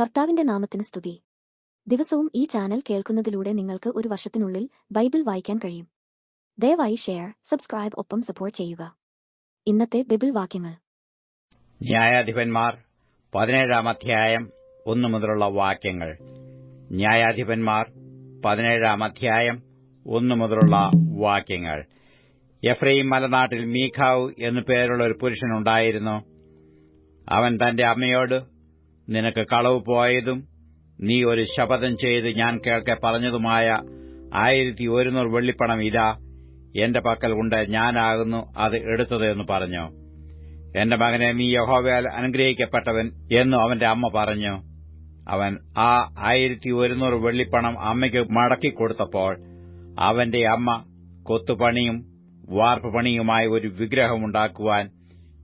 കർത്താവിന്റെ നാമത്തിന് സ്തുതി. ദിവസവും ഈ ചാനൽ കേൾക്കുന്നതിലൂടെ നിങ്ങൾക്ക് ഒരു വർഷത്തിനുള്ളിൽ ബൈബിൾ വായിക്കാൻ കഴിയും. ദയവായി ഷെയർ സബ്സ്ക്രൈബ് ഒപ്പം സപ്പോർട്ട് ചെയ്യുക. ഇന്നത്തെ ബൈബിൾ വാക്യങ്ങൾ. ന്യായാധിപന്മാർ പതിനേഴാം അധ്യായം ഒന്നു മുതലുള്ള വാക്യങ്ങൾ. ന്യായാധിപന്മാർ പതിനേഴാം അധ്യായം ഒന്നു മുതലുള്ള വാക്യങ്ങൾ. എഫ്രൈം മലനാട്ടിൽ മീഖാവ് എന്നു പേരുള്ള ഒരു പുരുഷനുണ്ടായിരുന്നു. അവൻ തന്റെ അമ്മയോട് നിനക്ക് കളവ് പോയതും നീ ഒരു ശപഥം ചെയ്ത് ഞാൻ കേൾക്കെ പറഞ്ഞതുമായ ആയിരത്തി ഒരുന്നൂറ് വെള്ളിപ്പണം ഇതാ. എന്റെ പക്കൽ ഉണ്ട് ഞാനാകുന്നു അത് എടുത്തത് എന്ന് പറഞ്ഞു. എന്റെ മകനെ നീ യഹോവയാൽ അനുഗ്രഹിക്കപ്പെട്ടവൻ എന്നു അവന്റെ അമ്മ പറഞ്ഞു. അവൻ ആ ആയിരത്തി ഒരുന്നൂറ് വെള്ളിപ്പണം അമ്മയ്ക്ക് മടക്കിക്കൊടുത്തപ്പോൾ അവന്റെ അമ്മ കൊത്തുപണിയും വാർപ്പുപണിയുമായ ഒരു വിഗ്രഹമുണ്ടാക്കുവാൻ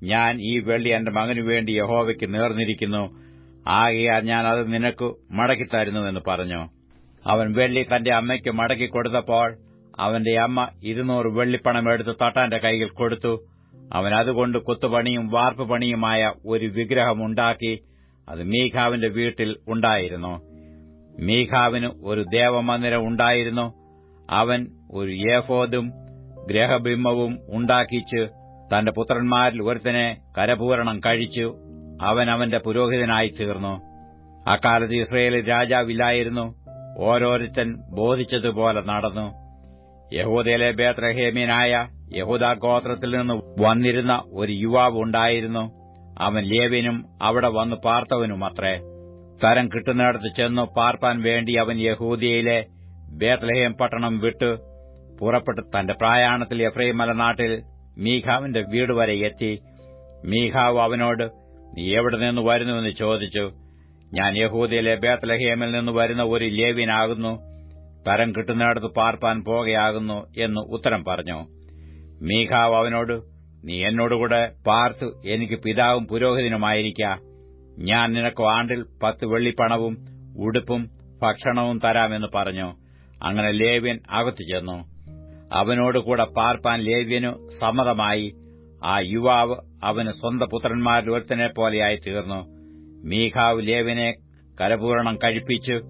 ഞാൻ ഈ വെള്ളി എന്റെ മകനു വേണ്ടി യഹോവയ്ക്ക് നേർന്നിരിക്കുന്നു. ആകയാൽ ഞാൻ അത് നിനക്ക് മടക്കിത്തരുന്നു എന്ന് പറഞ്ഞു. അവൻ വെള്ളി തന്റെ അമ്മയ്ക്ക് മടക്കി കൊടുത്തപ്പോൾ അവന്റെ അമ്മ ഇരുന്നൂറ് വെള്ളിപ്പണം എടുത്ത് തട്ടാന്റെ കൈയിൽ കൊടുത്തു. അവൻ അതുകൊണ്ട് കുത്തുപണിയും വാർപ്പുപണിയുമായ ഒരു വിഗ്രഹമുണ്ടാക്കി അത് മീഖാവിന്റെ വീട്ടിൽ ഉണ്ടായിരുന്നു. മീഖാവിന് ഒരു ദേവമന്ദിരം ഉണ്ടായിരുന്നു. അവൻ ഒരു ഏഫോദും ഗ്രഹബിംബവും ഉണ്ടാക്കിച്ച് തന്റെ പുത്രന്മാരിൽ ഒരുത്തനെ കരപൂരണം കഴിച്ചു. അവൻ അവന്റെ പുരോഹിതനായി തീർന്നു. അക്കാലത്ത് ഇസ്രയേലിൽ രാജാവില്ലായിരുന്നു. ഓരോരുത്തൻ ബോധിച്ചതുപോലെ നടന്നു. യഹൂദയിലെ ബേത്രഹേമ്യനായ യഹൂദ ഗോത്രത്തിൽ നിന്ന് വന്നിരുന്ന ഒരു യുവാവ് ഉണ്ടായിരുന്നു. അവൻ ലേവ്യനും അവിടെ വന്ന് പാർത്തവനുമത്രേ. തരം കിട്ടുന്നിടത്ത് ചെന്നു പാർപ്പാൻ വേണ്ടി അവൻ യഹൂദിയയിലെ ബേത്ലഹേം പട്ടണം വിട്ട്. പുറപ്പെട്ട് തന്റെ പ്രായാണത്തിൽ എഫ്രൈം മലനാട്ടിൽ മീഖാവിന്റെ വീട് വരെ എത്തി. മീഖാവ് അവനോട് നീ എവിടെ നിന്ന് വരുന്നുവെന്ന് ചോദിച്ചു. ഞാൻ യഹൂദിയിലെ ബേത്തലഹേമിൽ നിന്ന് വരുന്ന ഒരു ലേവ്യനാകുന്നു. തരം കിട്ടുന്നിടത്ത് പാർപ്പാൻ പോകയാകുന്നു എന്ന് ഉത്തരം പറഞ്ഞു. മീഖാവ് അവനോട് നീ എന്നോടുകൂടെ പാർത്ത് എനിക്ക് പിതാവും പുരോഹിതനുമായിരിക്ക. ഞാൻ നിനക്ക് ആണ്ടിൽ പത്ത് വെള്ളിപ്പണവും ഉടുപ്പും ഭക്ഷണവും തരാമെന്ന് പറഞ്ഞു. അങ്ങനെ ലേവ്യൻ അകത്തു ചെന്നു. അവനോടുകൂടെ പാർപ്പാൻ ലേവ്യനു സമ്മതമായി. ആ യുവാവ് അവന് സ്വന്തം പുത്രന്മാരിൽ ഒരുത്തനെ പോലെയായി തീർന്നു മീഖാവ് ലേവിനെ കരപൂരണം കഴിപ്പിച്ചു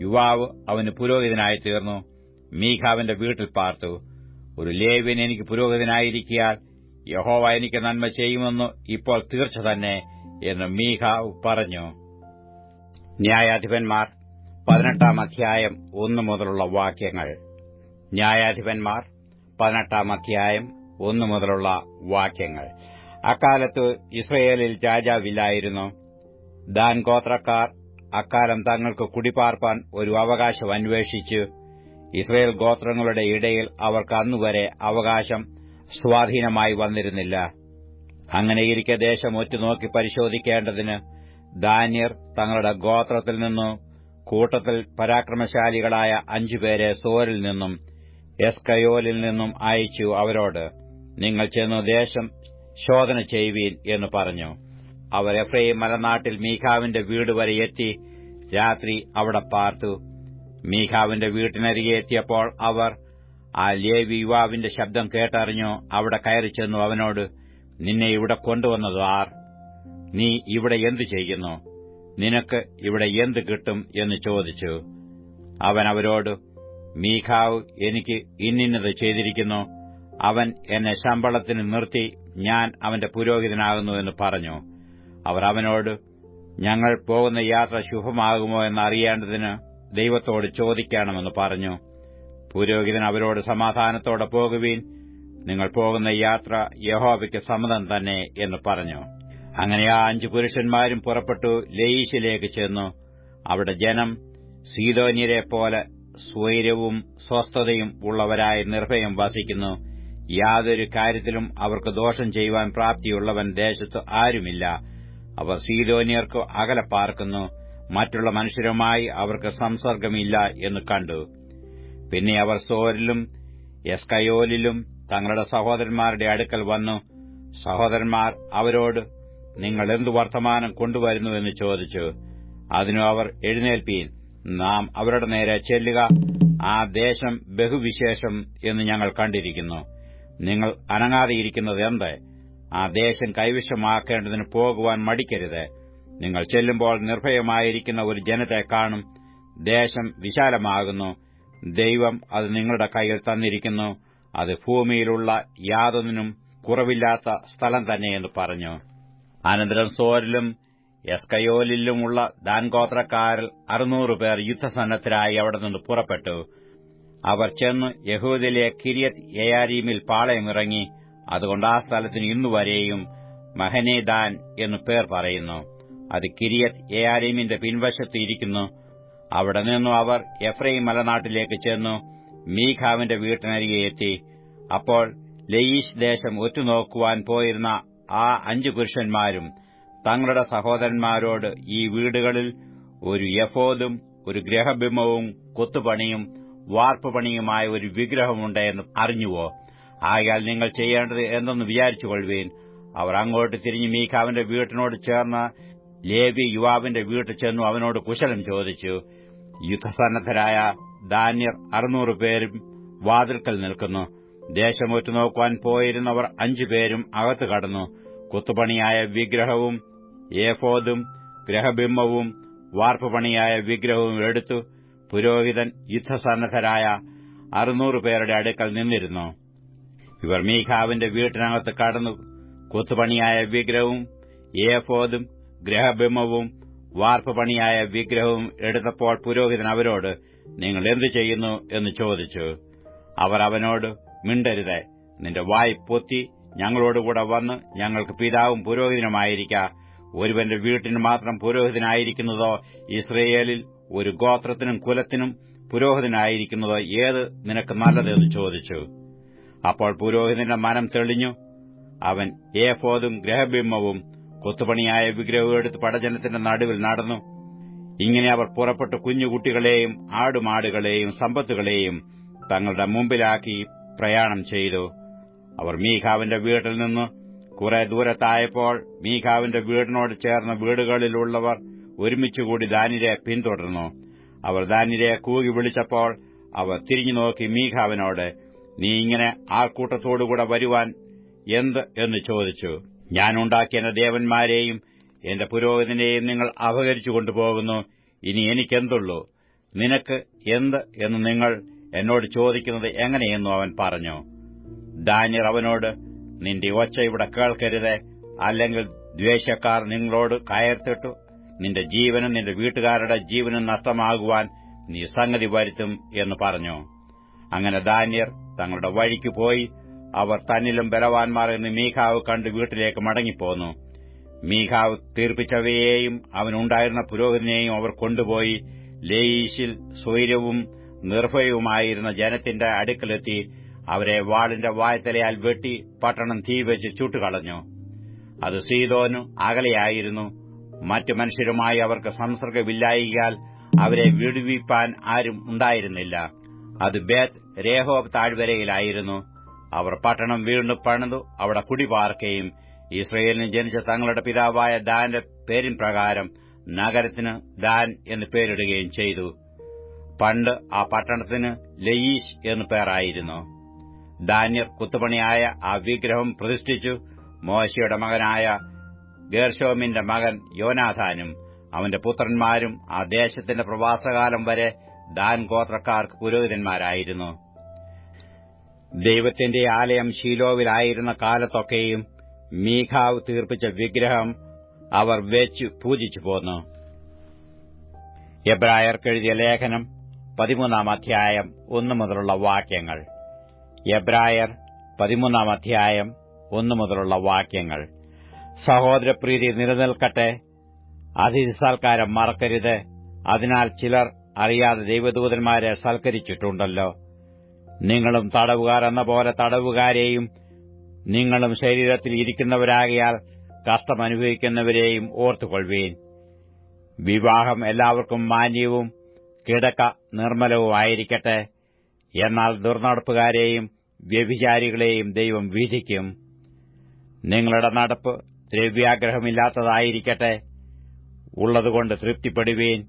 യുവാവ് അവന് പുരോഹിതനായി തീർന്നു മീഖാവിന്റെ വീട്ടിൽ പാർത്തു. ഒരു ലേവ്യൻ എനിക്ക് പുരോഹിതനായിരിക്കിയാൽ യഹോവ എനിക്ക് നന്മ ചെയ്യുമെന്ന് ഇപ്പോൾ തീർച്ച തന്നെ എന്ന് മീഖാവ് പറഞ്ഞു. ന്യായാധിപന്മാർ പതിനെട്ടാം അധ്യായം ഒന്നു മുതലുള്ള വാക്യങ്ങൾ. ന്യായാധിപന്മാർ പതിനെട്ടാം അധ്യായം ഒന്നു മുതലുള്ള വാക്യങ്ങൾ. അക്കാലത്ത് ഇസ്രയേലിൽ രാജാവില്ലായിരുന്നു. ദാൻ ഗോത്രക്കാർ അക്കാലം തങ്ങൾക്ക് കുടിപാർപ്പാൻ ഒരു അവകാശം അന്വേഷിച്ചു. ഇസ്രയേൽ ഗോത്രങ്ങളുടെ ഇടയിൽ അവർക്ക് അന്നുവരെ അവകാശം സ്വാധീനമായി വന്നിരുന്നില്ല. അങ്ങനെയിരിക്കെ ദേശം ഒറ്റുനോക്കി പരിശോധിക്കേണ്ടതിന് ദാന്യർ തങ്ങളുടെ ഗോത്രത്തിൽ നിന്നും കൂട്ടത്തിൽ പരാക്രമശാലികളായ അഞ്ചുപേരെ സോരിൽ നിന്നും എസ്കയോലിൽ നിന്നും അയച്ചു അവരോട്. നിങ്ങൾ ചെന്നു ദേശം ശോധന ചെയ്യുവീൻ എന്ന് പറഞ്ഞു. അവർ എഫ്രൈം മലനാട്ടിൽ മീഖാവിന്റെ വീട് വരെ എത്തി. രാത്രി അവിടെ പാർത്തു. മീഖാവിന്റെ വീട്ടിനരികെ എത്തിയപ്പോൾ അവർ ആ ലേവി യുവാവിന്റെ ശബ്ദം കേട്ടറിഞ്ഞു. അവിടെ കയറി ചെന്നു അവനോട് നിന്നെ ഇവിടെ കൊണ്ടുവന്നത് ആർ? നീ ഇവിടെ എന്തു ചെയ്യുന്നു? നിനക്ക് ഇവിടെ എന്ത് കിട്ടും? എന്ന് ചോദിച്ചു. അവൻ അവരോട് മീഖാവ് എനിക്ക് ഇന്നിന്നത് ചെയ്തിരിക്കുന്നു. അവൻ എന്നെ ശമ്പളത്തിന് നിർത്തി ഞാൻ അവന്റെ പുരോഹിതനാകുന്നു എന്ന് പറഞ്ഞു. അവർ അവനോട് ഞങ്ങൾ പോകുന്ന യാത്ര ശുഭമാകുമോ എന്നറിയേണ്ടതിന് ദൈവത്തോട് ചോദിക്കണമെന്ന് പറഞ്ഞു. പുരോഹിതൻ അവരോട് സമാധാനത്തോടെ പോകുവീൻ. നിങ്ങൾ പോകുന്ന യാത്ര യഹോവയ്ക്ക് സമ്മതം തന്നെ എന്ന് പറഞ്ഞു. അങ്ങനെ ആ അഞ്ചു പുരുഷന്മാരും പുറപ്പെട്ടു ലയീശിലേക്ക് ചെന്നു. അവിടെ ജനം സീതോന്യരെ പോലെ സ്വൈരവും സ്വസ്ഥതയും ഉള്ളവരായ നിർഭയം വസിക്കുന്നു. യാതൊരു കാര്യത്തിലും അവർക്ക് ദോഷം ചെയ്യുവാൻ പ്രാപ്തിയുള്ളവൻ ദേശത്ത് ആരുമില്ല. അവർ സീലോനിയർക്ക് അകലെ പാർക്കുന്നു. മറ്റുള്ള മനുഷ്യരുമായി അവർക്ക് സംസർഗമില്ല എന്ന് കണ്ടു. പിന്നെ അവർ സോരിലും എസ്കയോലിലും തങ്ങളുടെ സഹോദരന്മാരുടെ അടുക്കൽ വന്നു. സഹോദരന്മാർ അവരോട് നിങ്ങൾ എന്തു വർത്തമാനം കൊണ്ടുവരുന്നുവെന്ന് ചോദിച്ചു. അതിനു അവർ എഴുന്നേൽപ്പീൻ നാം അവരുടെ നേരെ ചെല്ലുക. ആ ദേശം ബഹുവിശേഷം എന്ന് ഞങ്ങൾ കണ്ടിരിക്കുന്നു. നിങ്ങൾ അനങ്ങാതെയിരിക്കുന്നത് എന്ത്? ആ ദേശം കൈവശമാക്കേണ്ടതിന് പോകുവാൻ മടിക്കരുത്. നിങ്ങൾ ചെല്ലുമ്പോൾ നിർഭയമായിരിക്കുന്ന ഒരു ജനത്തെ കാണും. ദേശം വിശാലമാകുന്നു. ദൈവം അത് നിങ്ങളുടെ കയ്യിൽ തന്നിരിക്കുന്നു. അത് ഭൂമിയിലുള്ള യാതൊന്നിനും കുറവില്ലാത്ത സ്ഥലം തന്നെയെന്ന് പറഞ്ഞു. അനന്തരം സോരിലും എസ്കയോലിലുമുള്ള ദാൻഗോത്രക്കാരിൽ അറുനൂറ് പേർ യുദ്ധസന്നദ്ധരായി അവിടെ നിന്ന് പുറപ്പെട്ടു. അവർ ചെന്ന് യഹൂദിലെ കിരിയത് യയാരീമിൽ പാളയമിറങ്ങി അതുകൊണ്ട് ആ സ്ഥലത്തിന് ഇന്നുവരെയും മഹനേദാൻ എന്നു പേർ പറയുന്നു. അത് കിരിയത് യയാരീമിന്റെ പിൻവശത്ത് ഇരിക്കുന്നു. അവിടെ നിന്നും അവർ എഫ്രൈം മലനാട്ടിലേക്ക് ചെന്നു മീഖാവിന്റെ വീട്ടിനരികെ എത്തി. അപ്പോൾ ലയീഷ് ദേശം ഒറ്റുനോക്കുവാൻ പോയിരുന്ന ആ അഞ്ചു പുരുഷന്മാരും തങ്ങളുടെ സഹോദരന്മാരോട് ഈ വീടുകളിൽ ഒരു യഫോദും ഒരു ഗ്രഹബിംബവും കൊത്തുപണിയും വാർപ്പുപണിയുമായ ഒരു വിഗ്രഹമുണ്ട് എന്ന് അറിഞ്ഞുവോ? ആയാൽ നിങ്ങൾ ചെയ്യേണ്ടത് എന്തെന്ന് വിചാരിച്ചുകൊള്ളുവീൻ. അവർ അങ്ങോട്ട് തിരിഞ്ഞ് മീഖാവിന്റെ വീട്ടിനോട് ചേർന്ന് ലേവി യുവാവിന്റെ വീട്ടിൽ ചെന്നു അവനോട് കുശലം ചോദിച്ചു. യുദ്ധസന്നദ്ധരായ ധാന്യർ അറുന്നൂറ് പേരും വാതിൽക്കൽ നിൽക്കുന്നു. ദേശമൊറ്റു നോക്കുവാൻ പോയിരുന്നവർ അഞ്ചുപേരും അകത്ത് കടന്നു. കുത്തുപണിയായ വിഗ്രഹവും ഏഫോദും ഗ്രഹബിംബവും വാർപ്പുപണിയായ വിഗ്രഹവും എടുത്തു പുരോഹിതൻ യുദ്ധസന്നദ്ധരായ അറുന്നൂറ് പേരുടെ അടുക്കൽ നിന്നിരുന്നു. ഇവർ മീഖാവിന്റെ വീട്ടിനകത്ത് കടന്നു കൊത്തുപണിയായ വിഗ്രഹവും ഏഫോദും ഗ്രഹബിംബവും വാർപ്പുപണിയായ വിഗ്രഹവും എടുത്തപ്പോൾ പുരോഹിതൻ അവരോട് നിങ്ങൾ എന്തു ചെയ്യുന്നു? എന്ന് ചോദിച്ചു. അവർ അവനോട് മിണ്ടരുത് നിന്റെ വായ് പൊത്തി ഞങ്ങളോടുകൂടെ വന്ന് ഞങ്ങൾക്ക് പിതാവും പുരോഹിതനുമായിരിക്ക. ഒരുവന്റെ വീട്ടിന് മാത്രം പുരോഹിതനായിരിക്കുന്നതോ ഇസ്രയേലിൽ ഒരു ഗോത്രത്തിനും കുലത്തിനും പുരോഹിതനായിരിക്കുന്നത് ഏത് നിനക്ക് നല്ലതെന്ന് ചോദിച്ചു. അപ്പോൾ പുരോഹിതന്റെ മനം തെളിഞ്ഞു. അവൻ ഏഫോദും ഗ്രഹബിംബവും കൊത്തുപണിയായ വിഗ്രഹവും എടുത്ത് പടജനത്തിന്റെ നടുവിൽ നടന്നു. ഇങ്ങനെ അവർ പുറപ്പെട്ട് കുഞ്ഞുകുട്ടികളെയും ആടുമാടുകളെയും സമ്പത്തുകളെയും തങ്ങളുടെ മുമ്പിലാക്കി പ്രയാണം ചെയ്തു. അവർ മീഖാവിന്റെ വീട്ടിൽ നിന്ന് കുറെ ദൂരത്തായപ്പോൾ മീഖാവിന്റെ വീടിനോട് ചേർന്ന വീടുകളിലുള്ളവർ ഒരുമിച്ചുകൂടി ദാനിരെ പിന്തുടർന്നു. അവർ ദാനിരെ കൂകി വിളിച്ചപ്പോൾ അവർ തിരിഞ്ഞു നോക്കി മീഖാവിനോട് നീ ഇങ്ങനെ ആൾക്കൂട്ടത്തോടുകൂടെ വരുവാൻ എന്ത് എന്ന് ചോദിച്ചു. ഞാൻ ഉണ്ടാക്കിയ ദേവന്മാരെയും എന്റെ പുരോഹിതനെയും നിങ്ങൾ അപഹരിച്ചു കൊണ്ടുപോകുന്നു. ഇനി എനിക്കെന്തുള്ളൂ? നിനക്ക് എന്ത് എന്ന് നിങ്ങൾ എന്നോട് ചോദിക്കുന്നത് എങ്ങനെയെന്നു അവൻ പറഞ്ഞു. ദാനിയർ അവനോട് നിന്റെ ഒച്ച ഇവിടെ കേൾക്കരുത്. അല്ലെങ്കിൽ ദ്വേഷക്കാർ നിങ്ങളോട് കയർത്തിട്ടു നിന്റെ ജീവനും നിന്റെ വീട്ടുകാരുടെ ജീവനും നഷ്ടമാകുവാൻ നീ സംഗതി വരുത്തും എന്ന് പറഞ്ഞു. അങ്ങനെ ദാന്യർ തങ്ങളുടെ വഴിക്ക് പോയി അവർ തന്നിലും ബലവാന്മാർ എന്ന് മീഖാവ് കണ്ട് വീട്ടിലേക്ക് മടങ്ങിപ്പോന്നു. മീഖാവ് തീർപ്പിച്ചവയെയും അവനുണ്ടായിരുന്ന പുരോഹിതനെയും അവർ കൊണ്ടുപോയി ലേയീശിൽ സ്വൈരവും നിർഭയവുമായിരുന്ന ജനത്തിന്റെ അടുക്കലെത്തി അവരെ വാളിന്റെ വായത്തലയാൽ വെട്ടി പട്ടണം തീവച്ച് ചുട്ടുകളഞ്ഞു. അത് സീതോനു അകലെയായിരുന്നു. മറ്റു മനുഷ്യരുമായി അവർക്ക് സംസർഗമില്ലായികയാൽ അവരെ വിടുവിപ്പാൻ ആരും ഉണ്ടായിരുന്നില്ല. അത് ബേത്ത് രേഹോബ് താഴ്വരയിലായിരുന്നു. അവർ പട്ടണം വീണ്ടും പണിതു അവിടെ കുടിപാർക്കുകയും ഇസ്രയേലിന് ജനിച്ച തങ്ങളുടെ പിതാവായ ദാന്റെ പേരിൻ പ്രകാരം നഗരത്തിന് ദാൻ എന്ന് പേരിടുകയും ചെയ്തു. പണ്ട് ആ പട്ടണത്തിന് ലയീഷ് എന്നു പേരായിരുന്നു. ദാന്യർ കുത്തുപണിയായ ആ വിഗ്രഹം പ്രതിഷ്ഠിച്ചു. മോശയുടെ മകനായ ഗേർഷോമിന്റെ മകൻ യോനാഥാനും അവന്റെ പുത്രന്മാരും ആ ദേശത്തിന്റെ പ്രവാസകാലം വരെ ദാൻ ഗോത്രക്കാർക്ക് പുരോഹിതന്മാരായിരുന്നു. ദൈവത്തിന്റെ ആലയം ശീലോവിലായിരുന്ന കാലത്തൊക്കെയും മീഖാവ് തീർപ്പിച്ച വിഗ്രഹം അവർ വെച്ച് പൂജിച്ചു പോന്നു. എബ്രായർക്കെഴുതിയ ലേഖനം പതിമൂന്നാം അധ്യായം ഒന്നു മുതലുള്ള വാക്യങ്ങൾ. എബ്രായർ പതിമൂന്നാം അധ്യായം ഒന്നു മുതലുള്ള വാക്യങ്ങൾ. സഹോദരപ്രീതി നിലനിൽക്കട്ടെ. അതിഥി സൽക്കാരം മറക്കരുത്. അതിനാൽ ചിലർ അറിയാതെ ദൈവദൂതന്മാരെ സൽക്കരിച്ചിട്ടുണ്ടല്ലോ. നിങ്ങളും തടവുകാർ എന്ന പോലെ തടവുകാരെയും നിങ്ങളും ശരീരത്തിൽ ഇരിക്കുന്നവരാകിയാൽ കഷ്ടമനുഭവിക്കുന്നവരെയും ഓർത്തുകൊള്ളുവീൻ. വിവാഹം എല്ലാവർക്കും മാന്യവും കിടക്ക നിർമ്മലവുമായിരിക്കട്ടെ എന്നാൽ ദുർനടപ്പുകാരെയും വ്യഭിചാരികളെയും ദൈവം വിധിക്കും. നിങ്ങളുടെ നടപ്പ് ദ്രവ്യാഗ്രഹമില്ലാത്തതായിരിക്കട്ടെ. ഉള്ളതുകൊണ്ട് തൃപ്തിപ്പെടുവീൻ.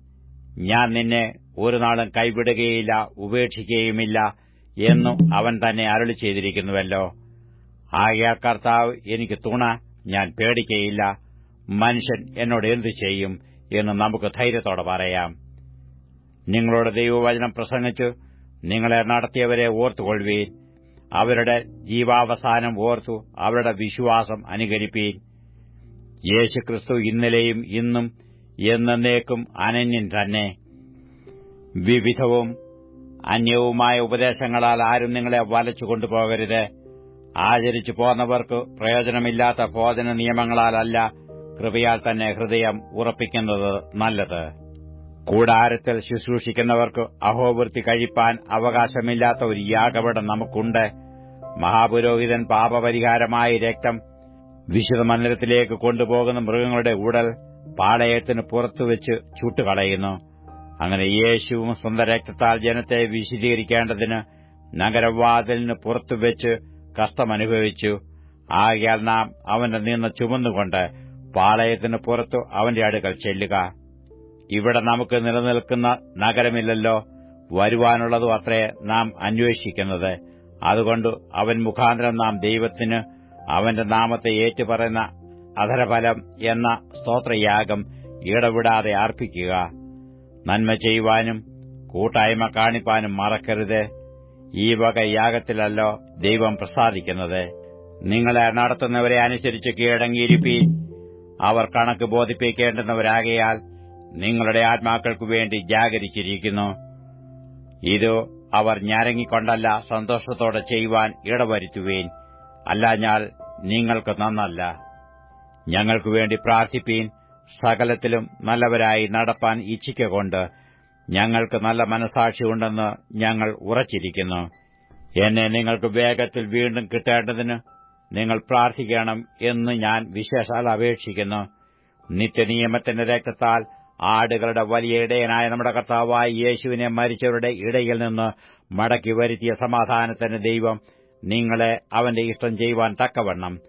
ഞാൻ നിന്നെ ഒരു നാളും കൈവിടുകയില്ല ഉപേക്ഷിക്കുകയുമില്ല എന്നു അവൻ തന്നെ അരളി ചെയ്തിരിക്കുന്നുവല്ലോ. ആകയാ കർത്താവ് എനിക്ക് തുണ ഞാൻ പേടിക്കയില്ല. മനുഷ്യൻ എന്നോട് എന്തു ചെയ്യും എന്ന് നമുക്ക് ധൈര്യത്തോടെ പറയാം. നിങ്ങളുടെ ദൈവവചനം പ്രസംഗിച്ചു നിങ്ങളെ നടത്തിയവരെ ഓർത്തുകൊള്ളുവീൻ. അവരുടെ ജീവാവസാനം ഓർത്തു അവരുടെ വിശ്വാസം അനുകരിപ്പീൻ. യേശുക്രിസ്തു ഇന്നലെയും ഇന്നും എന്നേക്കും അനന്യൻ തന്നെ. വിവിധവും അന്യവുമായ ഉപദേശങ്ങളാൽ ആരും നിങ്ങളെ വലച്ചു കൊണ്ടുപോകരുത്. ആചരിച്ചു പോന്നവർക്ക് പ്രയോജനമില്ലാത്ത ഭോജന നിയമങ്ങളാലല്ല കൃപയാൽ തന്നെ ഹൃദയം ഉറപ്പിക്കുന്നത് നല്ലത്. കൂടാരത്തിൽ ശുശ്രൂഷിക്കുന്നവർക്ക് അഹോവൃത്തി കഴിപ്പാൻ അവകാശമില്ലാത്ത ഒരു യാഗപടം നമുക്കുണ്ട്. മഹാപുരോഹിതൻ പാപപരിഹാരമായ രക്തം വിശുദ്ധ മന്ദിരത്തിലേക്ക് കൊണ്ടുപോകുന്ന മൃഗങ്ങളുടെ ഉടൽ പാളയത്തിന് പുറത്തുവെച്ച് ചൂട്ടുകളയുന്നു. അങ്ങനെ യേശുവും സ്വന്തം രക്തത്താൽ ജനത്തെ വിശദീകരിക്കേണ്ടതിന് നഗരവാതിലിന് പുറത്തുവെച്ച് കഷ്ടമനുഭവിച്ചു. ആകയാൽ നാം അവന്റെ നിന്ന് ചുമന്നുകൊണ്ട് പാളയത്തിന് പുറത്തു അവന്റെ അടുക്കൽ ചെല്ലുക. ഇവിടെ നമുക്ക് നിലനിൽക്കുന്ന നഗരമില്ലല്ലോ. വരുവാനുള്ളതും അത്രേ നാം അന്വേഷിക്കുന്നത്. അതുകൊണ്ട് അവൻ മുഖാന്തരം നാം ദൈവത്തിന് അവന്റെ നാമത്തെ ഏറ്റുപറയുന്ന അധരഫലം എന്ന സ്തോത്രയാഗം ഇടവിടാതെ അർപ്പിക്കുക നന്മ ചെയ്യുവാനും കൂട്ടായ്മ കാണിപ്പാനും മറക്കരുത്. ഈ വക യാഗത്തിലല്ലോ ദൈവം പ്രസാദിക്കുന്നത്. നിങ്ങളെ നടത്തുന്നവരെ അനുസരിച്ച് കീഴടങ്ങിയിരിപ്പീൻ. അവർ കണക്ക് ബോധിപ്പിക്കേണ്ടുന്നവരാകയാൽ നിങ്ങളുടെ ആത്മാക്കൾക്കു വേണ്ടി ജാഗരിച്ചിരിക്കുന്നു. ഇത് അവർ ഞരങ്ങിക്കൊണ്ടല്ല സന്തോഷത്തോടെ ചെയ്യുവാൻ ഇടവരുത്തുവേൻ. അല്ലാഞ്ഞാൽ നിങ്ങൾക്ക് നന്നല്ല. ഞങ്ങൾക്കു വേണ്ടി പ്രാർത്ഥിപ്പീൻ സകലത്തിലും നല്ലവരായി നടപ്പാൻ ഇച്ഛിക്കൊണ്ട് ഞങ്ങൾക്ക് നല്ല മനസാക്ഷിയുണ്ടെന്ന് ഞങ്ങൾ ഉറച്ചിരിക്കുന്നു. എന്നെ നിങ്ങൾക്ക് വേഗത്തിൽ വീണ്ടും കിട്ടേണ്ടതിന് നിങ്ങൾ പ്രാർത്ഥിക്കണം എന്ന് ഞാൻ വിശേഷാൽ അപേക്ഷിക്കുന്നു. നിത്യനിയമത്തിന്റെ രക്തത്താൽ ആടുകളുടെ വലിയ ഇടയനായ നമ്മുടെ കർത്താവായ യേശുവിനെ മരിച്ചവരുടെ ഇടയിൽ നിന്ന് മടക്കി വരുത്തിയ സമാധാനത്തിന് ദൈവം നിങ്ങളെ അവന്റെ ഇഷ്ടം ചെയ്യുവാൻ തക്കവണ്ണം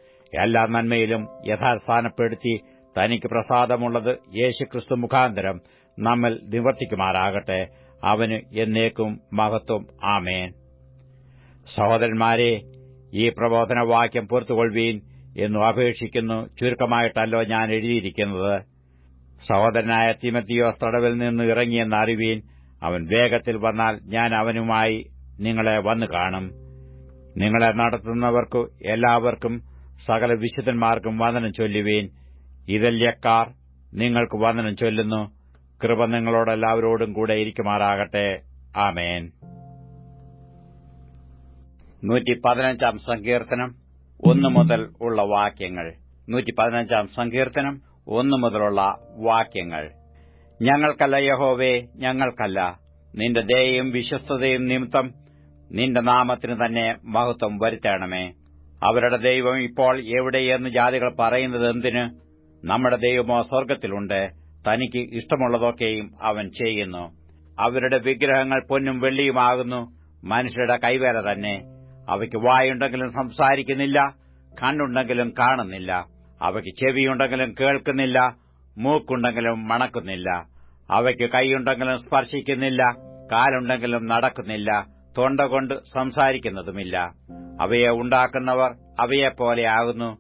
എല്ലാ നന്മയിലും യഥാസ്ഥാനപ്പെടുത്തി തനിക്ക് പ്രസാദമുള്ളത് യേശുക്രിസ്തു മുഖാന്തരം നമ്മൾ നിവർത്തിക്കുമാറാകട്ടെ. അവന് എന്നേക്കും മഹത്വം. ആമേൻ. സഹോദരന്മാരെ ഈ പ്രബോധനവാക്യം പുറത്തുകൊള്ളുവീൻ എന്നു അപേക്ഷിക്കുന്നു. ചുരുക്കമായിട്ടല്ലോ ഞാൻ എഴുതിയിരിക്കുന്നത്. സഹോദരനായ തിമത്തിയോസ് തടവിൽ നിന്ന് ഇറങ്ങിയെന്ന് അറിവീൻ അവൻ വേഗത്തിൽ വന്നാൽ ഞാൻ അവനുമായി നിങ്ങളെ വന്നു കാണും നിങ്ങളെ നടത്തുന്നവർക്കു എല്ലാവർക്കും സകല വിശുദ്ധന്മാർക്കും വന്ദനം ചൊല്ലുവീൻ. ഇതല്യക്കാർ നിങ്ങൾക്ക് വന്ദനം ചൊല്ലുന്നു. കൃപ നിങ്ങളോടെല്ലാവരോടും കൂടെ ഇരിക്കുമാറാകട്ടെ. ആമേൻ. നൂറ്റി സങ്കീർത്തനം ഒന്നു മുതൽ ഉള്ള വാക്യങ്ങൾ. നൂറ്റി പതിനഞ്ചാം സങ്കീർത്തനം ഒന്നു മുതലുള്ള വാക്യങ്ങൾ. ഞങ്ങൾക്കല്ല യഹോവേ ഞങ്ങൾക്കല്ല. നിന്റെ ദയയും വിശ്വസ്തതയും നിമിത്തം നിന്റെ നാമത്തിന് തന്നെ മഹത്വം വരുത്തണമേ. അവരുടെ ദൈവം ഇപ്പോൾ എവിടെയെന്ന് ജാതികൾ പറയുന്നത് എന്തിന്? നമ്മുടെ ദൈവമോ സ്വർഗത്തിലുണ്ട്. തനിക്ക് ഇഷ്ടമുള്ളതൊക്കെയും അവൻ ചെയ്യുന്നു. അവരുടെ വിഗ്രഹങ്ങൾ പൊന്നും വെള്ളിയുമാകുന്നു. മനുഷ്യരുടെ കൈവേല തന്നെ. അവയ്ക്ക് വായുണ്ടെങ്കിലും സംസാരിക്കുന്നില്ല കണ്ണുണ്ടെങ്കിലും കാണുന്നില്ല. അവയ്ക്ക് ചെവിയുണ്ടെങ്കിലും കേൾക്കുന്നില്ല മൂക്കുണ്ടെങ്കിലും മണക്കുന്നില്ല. അവയ്ക്ക് കൈയുണ്ടെങ്കിലും സ്പർശിക്കുന്നില്ല കാലുണ്ടെങ്കിലും നടക്കുന്നില്ല. തൊണ്ട കൊണ്ട് സംസാരിക്കുന്നതുമില്ല. അവയെ ഉണ്ടാക്കുന്നവർ അവയെപ്പോലെയാകുന്നു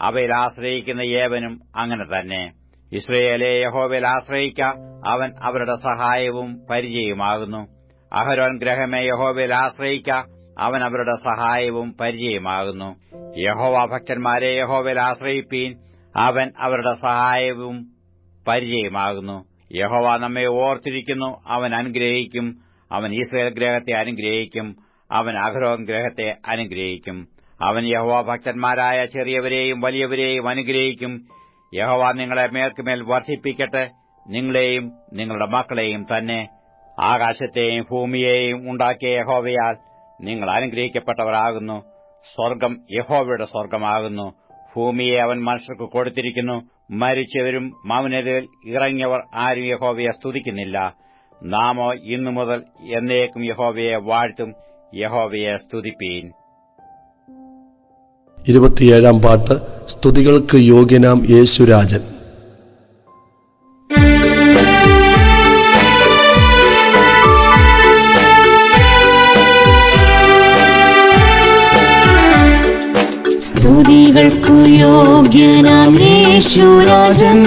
അവയിൽ ആശ്രയിക്കുന്ന ഏവനും അങ്ങനെ തന്നെ. ഇസ്രയേലെ യഹോവയിൽ ആശ്രയിക്ക അവൻ അവരുടെ സഹായവും പരിചയമാകുന്നു അഹരോൻ ഗ്രഹമേ യഹോവയിൽ ആശ്രയിക്ക അവൻ അവരുടെ സഹായവും പരിചയമാകുന്നു യഹോവ ഭക്തന്മാരെ യഹോവയിൽ ആശ്രയിപ്പീൻ അവൻ അവരുടെ സഹായവും പരിചയമാകുന്നു യഹോവ നമ്മെ ഓർത്തിരിക്കുന്നു അവൻ അനുഗ്രഹിക്കും അവൻ ഈശ്വര ഗ്രഹത്തെ അനുഗ്രഹിക്കും അവൻ അഹരോൻ ഗ്രഹത്തെ അനുഗ്രഹിക്കും. അവൻ യഹോവ ഭക്തന്മാരായ ചെറിയവരെയും വലിയവരെയും അനുഗ്രഹിക്കും. യഹോവ നിങ്ങളെ മേൽക്കുമേൽ വർദ്ധിപ്പിക്കട്ടെ നിങ്ങളെയും നിങ്ങളുടെ മക്കളെയും തന്നെ. ആകാശത്തെയും ഭൂമിയെയും ഉണ്ടാക്കിയ യഹോവയാൽ നിങ്ങൾ അനുഗ്രഹിക്കപ്പെട്ടവരാകുന്നു. സ്വർഗം യഹോവയുടെ സ്വർഗമാകുന്നു. ഭൂമിയെ അവൻ മനുഷ്യർക്ക് കൊടുത്തിരിക്കുന്നു. മരിച്ചവരും മൗനതയിൽ ഇറങ്ങിയവർ ആരും യഹോവയെ സ്തുതിക്കുന്നില്ല. നാമോ ഇന്നു മുതൽ എന്നേക്കും യഹോവയെ വാഴ്ത്തും യഹോവയെ സ്തുതിപ്പീൻ. ഇരുപത്തിയേഴാം പാട്ട് സ്തുതികൾക്ക് യോഗ്യനാം യേശുരാജൻ. സ്തുതികൾക്കു യോഗ്യനാം യേശുരാജൻ.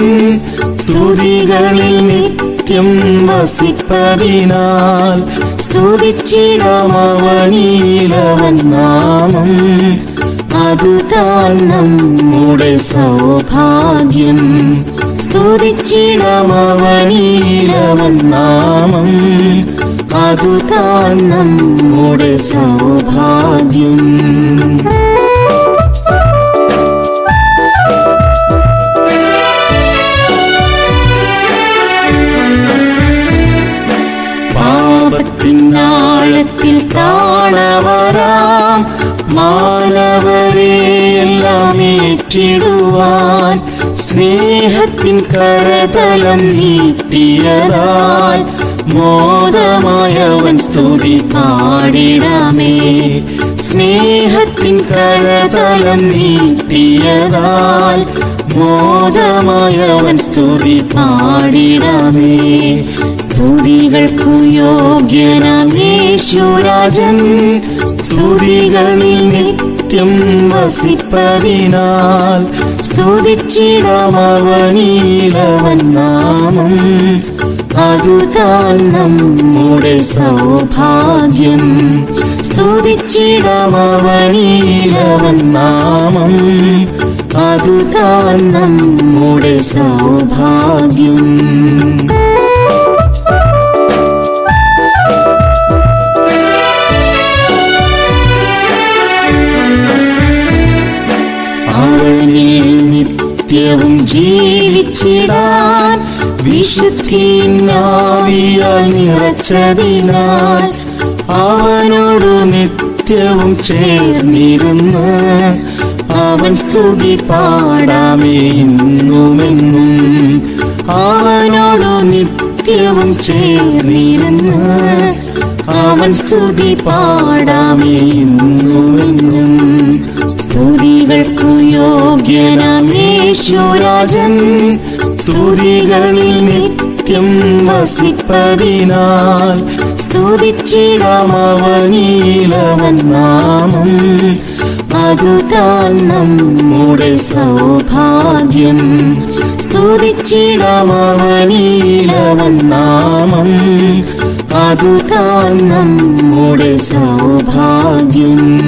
സ്തുതികളിൽ നിത്യം വസിപ്പതിനാൽ സ്തുതിച്ചിടാമവനീലവൻ നാമം. അതുതാൻ നമ്മുടെ സൗഭാഗ്യം. സ്തുതിച്ചിടാമവനീലവൻ നാമം. അതുതാൻ നമ്മുടെ സൗഭാഗ്യം. മാനവരെ എല്ലാം ഏറ്റിടുവാൻ സ്നേഹത്തിൻ കരതലം നീട്ടിയതാൽ മോദമായവൻ സ്തുതി പാടിടമേ. സ്നേഹത്തിൻ കരതലം നീട്ടിയതാൽ മോദമായവൻ സ്തുതി പാടിടമേ. സ്തുതികൾക്കു യോഗ്യനാം യേശുരാജൻ. സ്തുതികളിൽ നിത്യം വസിപ്പതിനാൽ സ്തുതിച്ചിടാമവനീലവൻ നാമം. അതുതാൻ നമ്മുടെ സൗഭാഗ്യം. സ്തുതിച്ചിടാമവനീലവൻ നാമം. അതുതാൻ നമ്മുടെ സൗഭാഗ്യം. നിത്യവും ജീവിച്ചിടാൻ വിശുദ്ധിനാവിയാൽ നിറച്ചതിനാൽ അവനോട് നിത്യവും ചേർന്നിരുന്ന് അവൻ സ്തുതി പാടാമേ ഇന്നുമെന്നും അവനോട് നിത്യവും ചേർന്നിരുന്ന് അവൻ സ്തുതി പാടാമേ ഇന്നുമെന്നും. സ്തുതികൾക്കു യോഗ്യനാം യേശുരാജൻ. സ്തുതികളിൽ നിത്യം വസിപ്പതിനാൽ സ്തുതിച്ചിടാമവനീലവൻ നാമം. അതുതാൻ നമ്മുടെ സൗഭാഗ്യം. സ്തുതിച്ചിടാമവനീലവൻ നാമം. അതുതാൻ നമ്മുടെ സൗഭാഗ്യം.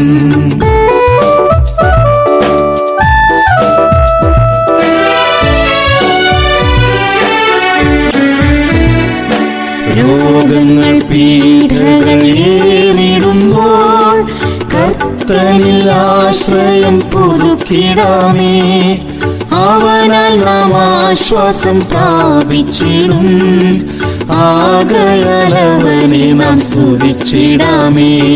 പീഠകൾ ഏറിടുമ്പോൾ കർത്തനിൽ ആശ്രയം പുതുക്കിടാമേ. അവനാൽ നാം ആശ്വാസം പ്രാപിച്ചിടും. ആകയാൽ നാം സ്തുതിച്ചിടാമേ.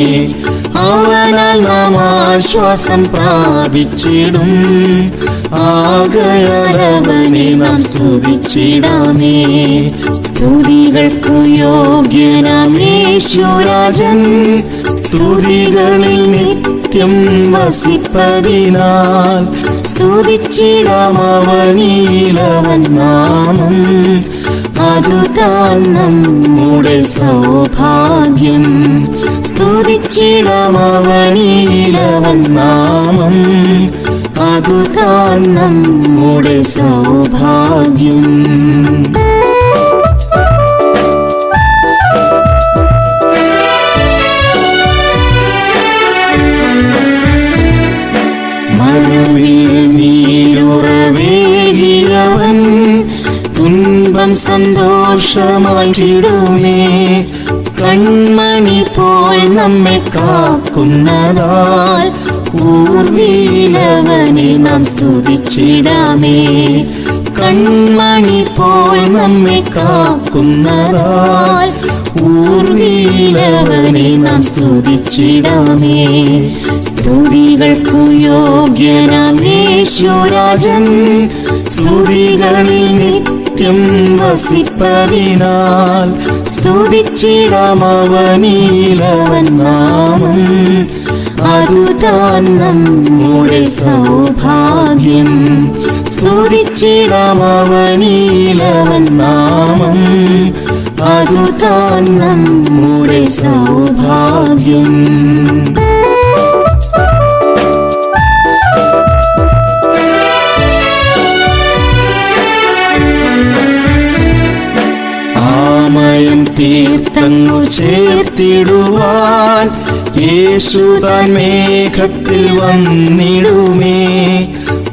അവനാൽ നാം ആശ്വാസം പ്രാപിച്ചിടും. ആകയാൽ നാം സ്തുതിച്ചിടാമേ. സ്തുതികൾക്കു യോഗ്യനാം യേശുരാജൻ. സ്തുതികളിൽ നിത്യം വസിപ്പതിനാൽ സ്തുതിച്ചിടാമവനീലവൻ നാമം. അതുതാൻ നമ്മുടെ സൗഭാഗ്യം. സ്തുതിച്ചിടാമവനീലവൻ നാമം. അതുതാൻ നമ്മുടെ സൗഭാഗ്യം. ചിടുമേ കൺമണി പോൽ നമ്മെ കാക്കുന്നതാൽ ഊർവീലവനെ നാം സ്തുതിച്ചിടാമേ. കൺമണി പോൽ നമ്മെ കാക്കുന്നതാൽ ഊർവീലവനെ നാം സ്തുതിച്ചിടാമേ. സ്തുതികൾക്കു യോഗ്യനാം യേശുരാജൻ സ്തുതികളിൽ നിത്യം വസിപ്പതിനാൽ സ്തുതിച്ചിടാമവനീലവൻ നാമം അതുതാൻ നമ്മുടെ സൗഭാഗ്യം സ്തുതിച്ചിടാമവനീലവൻ നാമം അതുതാൻ നമ്മുടെ സൗഭാഗ്യം തീർത്തങ്ങു ചേർത്തിടുവാൻ യേശുതാൻ മേഘത്തിൽ വന്നിടുമേ.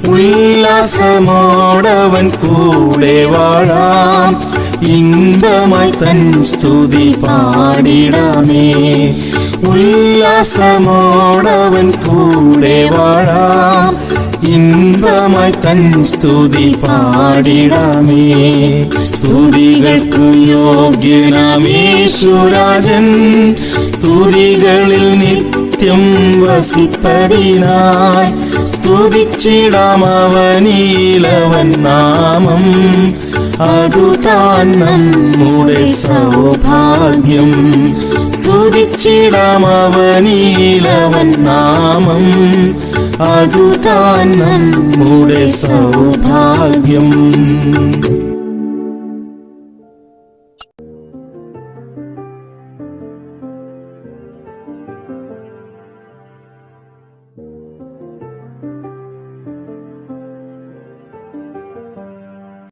ഉല്ലാസമോടവൻ കൂടെ വാഴാം. ഇമ്പമായി തൻ സ്തുതി പാടിടാമേ. ഉല്ലാസമോടവൻ കൂടെ വാഴാം. ഇമ്പമായി തൻ സ്തുതി പാടിടാമേ. സ്തുതികൾക്കു യോഗ്യനാമേശുരാജൻ സ്തുതികളിൽ നിത്യം വസിപ്പതിനായി. സ്തുതിച്ചിടാം അവനീലവൻ നാമം. അതു താൻ നമ്മുടെ സൗഭാഗ്യം. സ്തുതിച്ചിടാം അവനീലവൻ നാമം. അതു താൻ നമ്മുടെ സൗഭാഗ്യം.